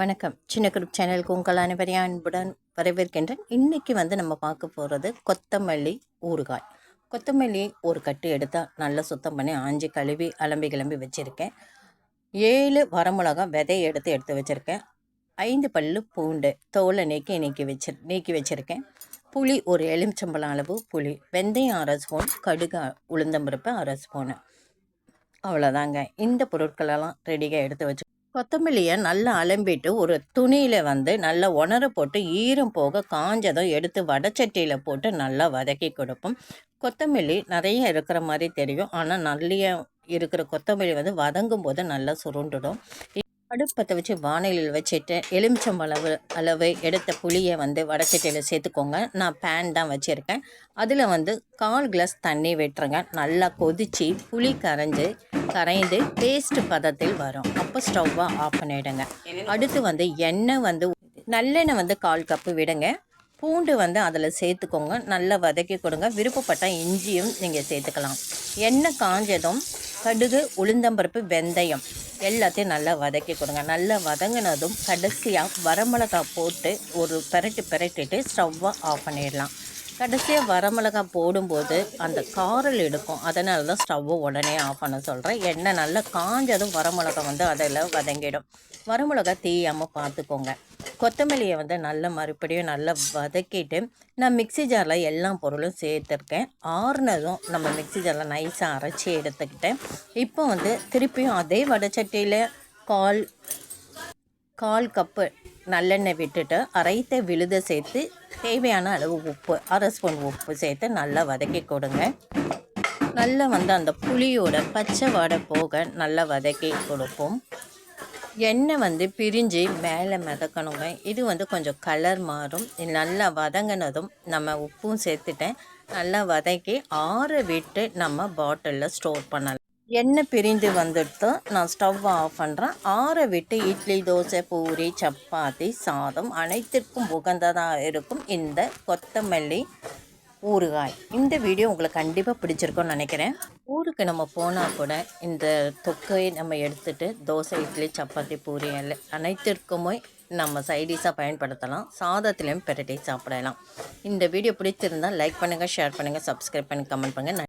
வணக்கம். சின்ன குரூப் சேனலுக்கு உங்கள் அனைவரையும் அன்புடன் வரவேற்கின்றேன். இன்றைக்கி வந்து நம்ம பார்க்க போகிறது கொத்தமல்லி ஊறுகாய். கொத்தமல்லி ஒரு கட்டு எடுத்தால் நல்லா சுத்தம் பண்ணி ஆஞ்சி கழுவி அலம்பி கிளம்பி வச்சுருக்கேன். ஏழு வரமிளகா விதையை எடுத்து எடுத்து வச்சுருக்கேன். ஐந்து பல்லு பூண்டு தோலை நீக்கி நீக்கி வச்சு நீக்கி வச்சுருக்கேன். புளி ஒரு எலுமிச்சம்பழம் அளவு புளி வெந்தயம் அரை ஸ்பூன் கடுகு உளுந்தம்பருப்பு அரை ஸ்பூனு. அவ்வளோதாங்க இந்த பொருட்களெல்லாம் ரெடியாக எடுத்து வச்சு கொத்தமல்லியை நல்லா அலம்பிட்டு ஒரு துணியில் வந்து நல்லா உணர போட்டு ஈரம் போக காஞ்சதும் எடுத்து வடச்சட்டியில் போட்டு நல்லா வதக்கி கொடுப்போம். கொத்தமல்லி நிறைய இருக்கிற மாதிரி தெரியும். ஆனால் நல்லியாக இருக்கிற கொத்தமல்லி வந்து வதங்கும் போது நல்லா சுருண்டுடும். அடுப்பத்தை வச்சு வானிலையில் வச்சுட்டு எலுமிச்சம் அளவு அளவு எடுத்த புளியை வந்து வடச்சட்டியில் சேர்த்துக்கோங்க. நான் பேன் தான் வச்சுருக்கேன். அதில் வந்து கால் கிளாஸ் தண்ணி விட்டுருங்க. நல்லா கொதித்து புளி கரைஞ்சி கரைந்து பேஸ்ட் பதத்தில் வரும். அப்போ ஸ்டவ்வை ஆஃப் பண்ணிவிடுங்க அடுத்து வந்து எண்ணெய் வந்து நல்லெண்ணெய் வந்து கால் கப்பு விடுங்க. பூண்டு வந்து அதில் சேர்த்துக்கோங்க. நல்லா வதக்கி கொடுங்க. விருப்பப்பட்ட இஞ்சியும் நீங்கள் சேர்த்துக்கலாம். எண்ணெய் காஞ்சதும் கடுகு உளுந்தம்பருப்பு வெந்தயம் எல்லாத்தையும் நல்லா வதக்கி கொடுங்க. நல்லா வதங்கினதும் கடைசியாக வரமிளகா போட்டு ஒரு பிரட்டி பெரட்டிட்டு ஸ்டவ்வை ஆஃப் பண்ணிடலாம். கடைசியாக வரமிளகா போடும்போது அந்த காரல் எடுக்கும். அதனால தான் ஸ்டவ்வை உடனே ஆஃப் பண்ண சொல்கிறேன் எண்ணெய் நல்லா காஞ்சதும் வரமிளகா வந்து அதில் வதங்கிடும். வரமிளகா தீயாமல் பார்த்துக்கோங்க. கொத்தமல்லியை வந்து நல்லா மறுபடியும் நல்லா வதக்கிட்டு நான் மிக்சி ஜாரில் எல்லா பொருளும் சேர்த்துருக்கேன். ஆறுனதும் நம்ம மிக்சி ஜாரில் நைஸாக அரைச்சி எடுத்துக்கிட்டேன். இப்போ வந்து திருப்பியும் அதே வடச்சட்டியில் கால் கால் கப்பு நல்லெண்ணெய் விட்டுட்டு அரைத்த விழுத சேர்த்து தேவையான அளவு உப்பு அரை ஸ்பூன் உப்பு சேர்த்து நல்லா வதக்கி கொடுங்க. நல்லா வந்து அந்த புளியோட பச்சை வடை போக நல்லா வதக்கி கொடுப்போம். எண்ணெய் வந்து பிரிஞ்சு மேலே மிதக்கணுங்க. இது வந்து கொஞ்சம் கலர் மாறும். நல்லா வதங்கினதும் நம்ம உப்பும் சேர்த்துட்டேன். நல்லா வதக்கி ஆற விட்டு நம்ம பாட்டிலில் ஸ்டோர் பண்ணலாம். எண்ணெய் பிரிந்து வந்துட்டு நான் ஸ்டவ் ஆஃப் பண்ணுறேன் ஆற விட்டு இட்லி தோசை பூரி சப்பாத்தி சாதம் அனைத்திற்கும் உகந்ததாக இருக்கும் இந்த கொத்தமல்லி ஊறுகாய். இந்த வீடியோ உங்களுக்கு கண்டிப்பாக பிடிச்சிருக்கும்னு நினைக்கிறேன். ஊருக்கு நம்ம போனால் கூட இந்த தொக்கை நம்ம எடுத்துகிட்டு தோசை இட்லி சப்பாத்தி பூரி அனைத்திற்குமே நம்ம சைடிஷாக பயன்படுத்தலாம். சாதத்துலேயும் பெரட்டி சாப்பிடலாம். இந்த வீடியோ பிடிச்சிருந்தால் லைக் பண்ணுங்கள் ஷேர் பண்ணுங்கள் சப்ஸ்கிரைப் பண்ணி கமெண்ட் பண்ணுங்கள்